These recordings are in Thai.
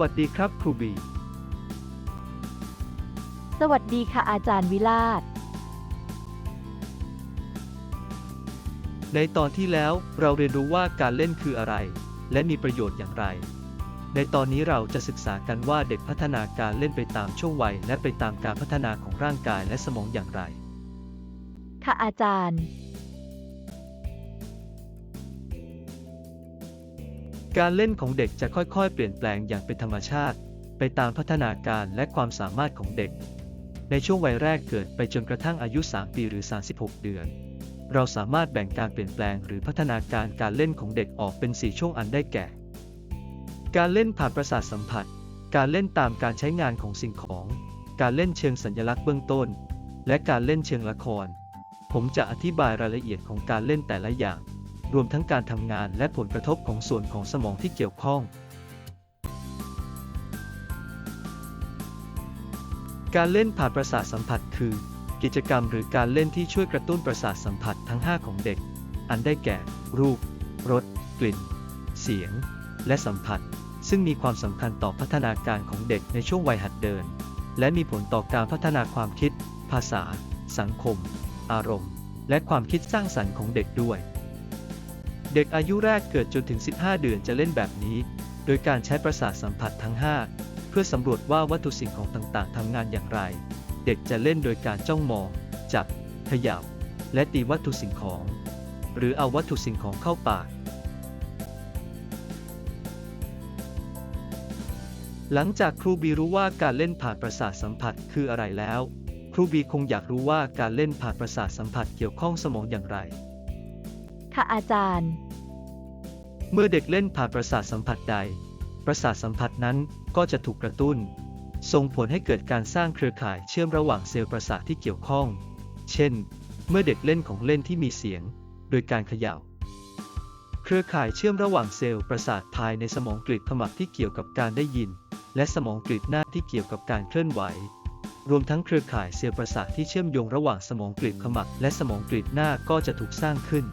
วัสดีครับครูบี สวัสดีค่ะอาจารย์วิลาศในตอนที่แล้วเราเรียนรู้ว่าการเล่นคืออะไร และมีประโยชน์อย่างไร ในตอนนี้เราจะศึกษากันว่าเด็กพัฒนาการเล่นไปตามช่วงวัย และไปตามการพัฒนาของร่างกายและสมองอย่างไร ค่ะอาจารย์ การเล่นของเด็กจะค่อยๆ เปลี่ยนแปลงอย่างเป็นธรรมชาติ ไปตามพัฒนาการและความสามารถของเด็ก ในช่วงวัยแรกเกิดไปจนกระทั่งอายุ 3 ปีหรือ 36 เดือน เราสามารถแบ่งการเปลี่ยนแปลงหรือพัฒนาการการเล่นของเด็กออกเป็น 4 ช่วงอันได้แก่ การเล่นผ่านประสาทสัมผัส การเล่นตามการใช้งานของสิ่งของ การเล่นเชิงสัญลักษณ์เบื้องต้น และการเล่นเชิงละคร ผมจะอธิบายรายละเอียดของการเล่นแต่ละอย่าง รวมทั้งการทำงานและผลกระทบของส่วนของสมองที่เกี่ยวข้อง การเล่นผ่านประสาทสัมผัสคือ กิจกรรมหรือการเล่นที่ช่วยกระตุ้นประสาทสัมผัสทั้ง 5 ของเด็ก อันได้แก่ รูป รส กลิ่น เสียง และสัมผัส ซึ่งมีความสำคัญต่อพัฒนาการของเด็กในช่วงวัยหัดเดิน และมีผลต่อการพัฒนาความคิด ภาษา สังคม อารมณ์ และความคิดสร้างสรรค์ของเด็กด้วย เด็กอายุแรกเกิดจนถึง 15 เดือนจะเล่นแบบนี้ โดยการใช้ประสาทสัมผัสทั้ง 5 เพื่อสำรวจว่าวัตถุสิ่งของต่างๆทำงานอย่างไร เด็กจะเล่นโดยการจ้องมอง จับ ขย่าและตีวัตถุสิ่งของ หรือเอาวัตถุสิ่งของเข้าปากหลังจากครูบีรู้ว่าการเล่นผ่านประสาทสัมผัสคืออะไรแล้ว ครูบีคงอยากรู้ว่าการเล่นผ่านประสาทสัมผัสเกี่ยวข้องสมองอย่างไร ค่ะอาจารย์ เมื่อเด็กเล่นผ่านประสาทสัมผัสใด ประสาทสัมผัสนั้นก็จะถูกกระตุ้น ส่งผลให้เกิดการสร้างเครือข่ายเชื่อมระหว่างเซลล์ประสาทที่เกี่ยวข้อง เช่น เมื่อเด็กเล่นของเล่นที่มีเสียง โดยการเขย่า เครือข่ายเชื่อมระหว่างเซลล์ประสาทภายในสมองกรีดขมับที่เกี่ยวกับการได้ยิน และสมองกรีดหน้าที่เกี่ยวกับการเคลื่อนไหว รวมทั้งเครือข่ายเซลล์ประสาทที่เชื่อมโยงระหว่างสมองกรีดขมับและสมองกรีดหน้าก็จะถูกสร้างขึ้น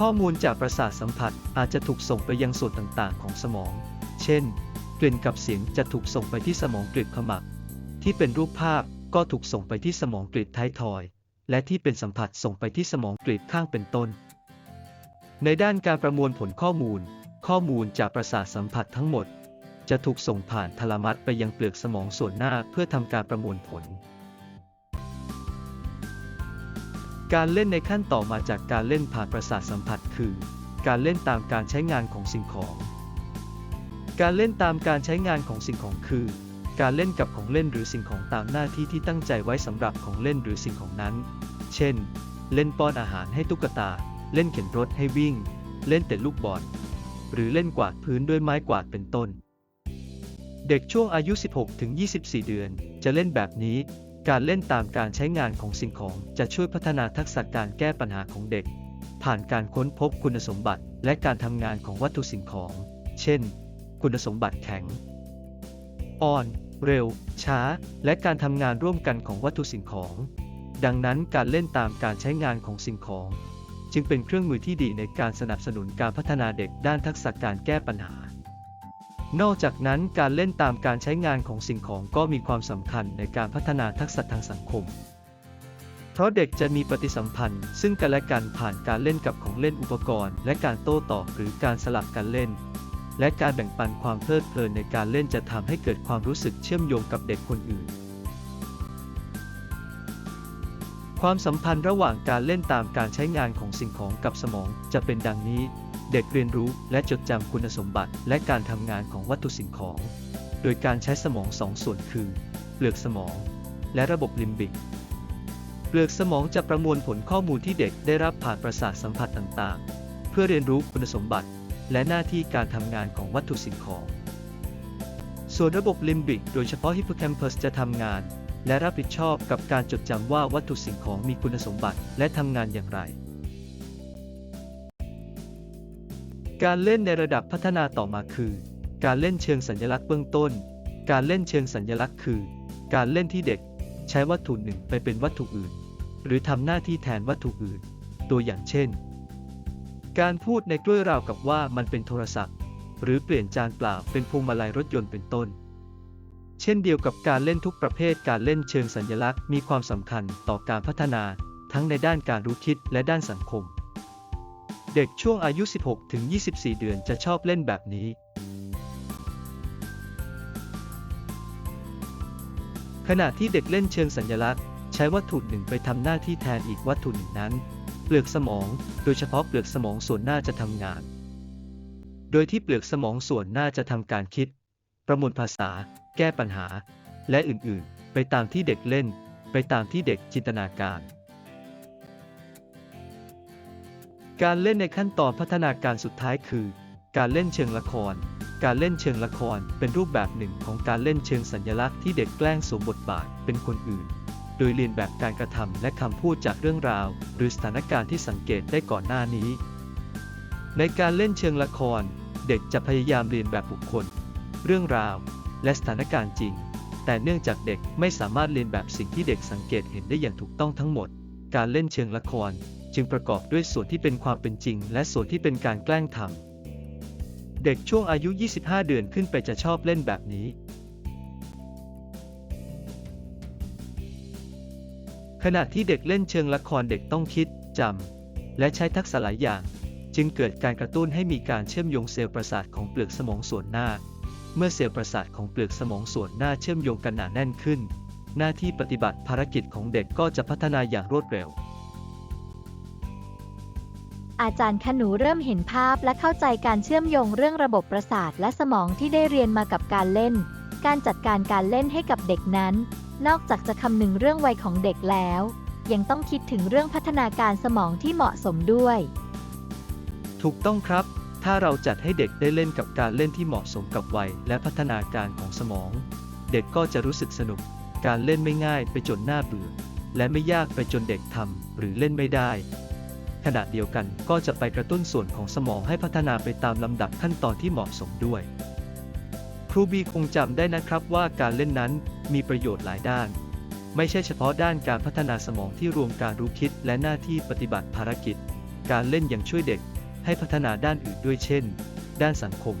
ข้อมูลจากประสาทสัมผัสอาจจะถูกส่งไปยังส่วนต่างๆ ของสมอง เช่น กลิ่นกับเสียงจะถูกส่งไปที่สมองกรีดขมับ ที่เป็นรูปภาพก็ถูกส่งไปที่สมองกรีดท้ายทอย และที่เป็นสัมผัสส่งไปที่สมองกรีดข้างเป็นต้น ในด้านการประมวลผลข้อมูล ข้อมูลจากประสาทสัมผัสทั้งหมด จะถูกส่งผ่านทาลามัสไปยังเปลือกสมองส่วนหน้าเพื่อทำการประมวลผล การเล่นในขั้นต่อมาจากการเล่นผ่านประสาทสัมผัสคือ การเล่นตามการใช้งานของสิ่งของ การเล่นตามการใช้งานของสิ่งของคือ การเล่นกับของเล่นหรือสิ่งของตามหน้าที่ที่ตั้งใจไว้สำหรับของเล่นหรือสิ่งของนั้น เช่น เล่นป้อนอาหารให้ตุ๊กตา เล่นเข็นรถให้วิ่ง เล่นเตะลูกบอล หรือเล่นกวาดพื้นด้วยไม้กวาดเป็นต้น เด็กช่วงอายุ 16ถึง24 เดือน จะเล่นแบบนี้ การเล่นตามการใช้งานของสิ่งของจะช่วยพัฒนาทักษะการแก้ปัญหาของเด็ก ผ่านการค้นพบคุณสมบัติและการทำงานของวัตถุสิ่งของ เช่น คุณสมบัติแข็ง อ่อน เร็ว ช้า และการทำงานร่วมกันของวัตถุสิ่งของ ดังนั้นการเล่นตามการใช้งานของสิ่งของ จึงเป็นเครื่องมือที่ดีในการสนับสนุนการพัฒนาเด็กด้านทักษะการแก้ปัญหา นอกจากนั้นการเล่นตามการใช้งานของสิ่งของก็มีความสำคัญในการพัฒนาทักษะทางสังคม เพราะเด็กจะมีปฏิสัมพันธ์ ซึ่งกันและกันผ่านการเล่นกับของเล่นอุปกรณ์ และการโต้ตอบหรือการสลับกันเล่น และการแบ่งปันความเพลิดเพลินในการเล่นจะทำให้เกิดความรู้สึกเชื่อมโยงกับเด็กคนอื่น ความสัมพันธ์ระหว่างการเล่นตามการใช้งานของสิ่งของกับสมองจะเป็นดังนี้ เด็กเรียนรู้และจดจำคุณสมบัติและการทำงานของวัตถุสิ่งของ โดยการใช้สมองสองส่วนคือ เปลือกสมอง และระบบลิมบิก เปลือกสมองจะประมวลผลข้อมูลที่เด็กได้รับผ่านประสาทสัมผัสต่างๆ เพื่อเรียนรู้คุณสมบัติ และหน้าที่การทำงานของวัตถุสิ่งของ ส่วนระบบลิมบิก โดยเฉพาะฮิปโปแคมปัสจะทำงาน และรับผิดชอบกับการจดจำว่าวัตถุสิ่งของมีคุณสมบัติและทำงานอย่างไร การเล่นในระดับพัฒนาต่อมาคือ การเล่นเชิงสัญลักษณ์เบื้องต้น การเล่นเชิงสัญลักษณ์คือ การเล่นที่เด็ก ใช้วัตถุหนึ่งไปเป็นวัตถุอื่น หรือทำหน้าที่แทนวัตถุอื่น ตัวอย่างเช่น การพูดในกล้วยราวกับว่ามันเป็นโทรศัพท์ หรือเปลี่ยนจานเปล่าเป็นพวงมาลัยรถยนต์เป็นต้น เช่นเดียวกับการเล่นทุกประเภทการเล่นเชิงสัญลักษณ์มีความสำคัญต่อการพัฒนา ทั้งในด้านการรู้คิดและด้านสังคม เด็กช่วงอายุ 16 ถึง 24 เดือนจะชอบเล่นแบบนี้ ขณะที่เด็กเล่นเชิงสัญลักษณ์ ใช้วัตถุหนึ่งไปทำหน้าที่แทนอีกวัตถุหนึ่งนั้น เปลือกสมอง โดยเฉพาะเปลือกสมองส่วนหน้าจะทำงาน โดยที่เปลือกสมองส่วนหน้าจะทำการคิด ประมวลภาษา แก้ปัญหา และอื่นๆ ไปตามที่เด็กเล่น ไปตามที่เด็กจินตนาการ การเล่นในขั้นตอนพัฒนาการสุดท้ายคือ การเล่นเชิงละคร การเล่นเชิงละครเป็นรูปแบบหนึ่งของการเล่นเชิงสัญลักษณ์ที่เด็กแกล้งสวมบทบาทเป็นคนอื่น โดยเรียนแบบการกระทำและคำพูดจากเรื่องราว หรือสถานการณ์ที่สังเกตได้ก่อนหน้านี้ ในการเล่นเชิงละคร เด็กจะพยายามเรียนแบบบุคคล เรื่องราว และสถานการณ์จริง แต่เนื่องจากเด็กไม่สามารถเรียนแบบสิ่งที่เด็กสังเกตเห็นได้อย่างถูกต้องทั้งหมด การเล่นเชิงละคร จึงประกอบด้วยส่วนที่เป็นความเป็นจริง และส่วนที่เป็นการแกล้งทำเด็กช่วงอายุ 25 เดือนขึ้นไปจะชอบเล่นแบบนี้ ขณะที่เด็กเล่นเชิงละครเด็กต้องคิดจำและใช้ทักษะหลายอย่าง จึงเกิดการกระตุ้นให้มีการเชื่อมโยงเซลล์ประสาทของเปลือกสมองส่วนหน้า เมื่อเซลล์ประสาทของเปลือกสมองส่วนหน้าเชื่อมโยงกันหนาแน่นขึ้น หน้าที่ปฏิบัติภารกิจของเด็กก็จะพัฒนาอย่างรวดเร็ว อาจารย์คะหนูเริ่มเห็นภาพและเข้าใจการเชื่อมโยงเรื่องระบบประสาทและสมองที่ได้เรียนมากับการเล่น การจัดการการเล่นให้กับเด็กนั้น นอกจากจะคำนึงเรื่องวัยของเด็กแล้ว ยังต้องคิดถึงเรื่องพัฒนาการสมองที่เหมาะสมด้วย ถูกต้องครับ ถ้าเราจัดให้เด็กได้เล่นกับการเล่นที่เหมาะสมกับวัยและพัฒนาการของสมอง เด็กก็จะรู้สึกสนุก การเล่นไม่ง่ายไปจนน่าเบื่อและไม่ยากไปจนเด็กทำหรือเล่นไม่ได้ ขณะเดียวกันก็จะไปกระตุ้นส่วนของสมองให้พัฒนาไปตามลำดับขั้นตอนที่เหมาะสมด้วย ครูบีคงจำได้นะครับว่าการเล่นนั้นมีประโยชน์หลายด้าน ไม่ใช่เฉพาะด้านการพัฒนาสมองที่รวมการรู้คิดและหน้าที่ปฏิบัติภารกิจ การเล่นยังช่วยเด็กให้พัฒนาด้านอื่นด้วยเช่น ด้านสังคม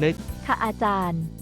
ในค่ะอาจารย์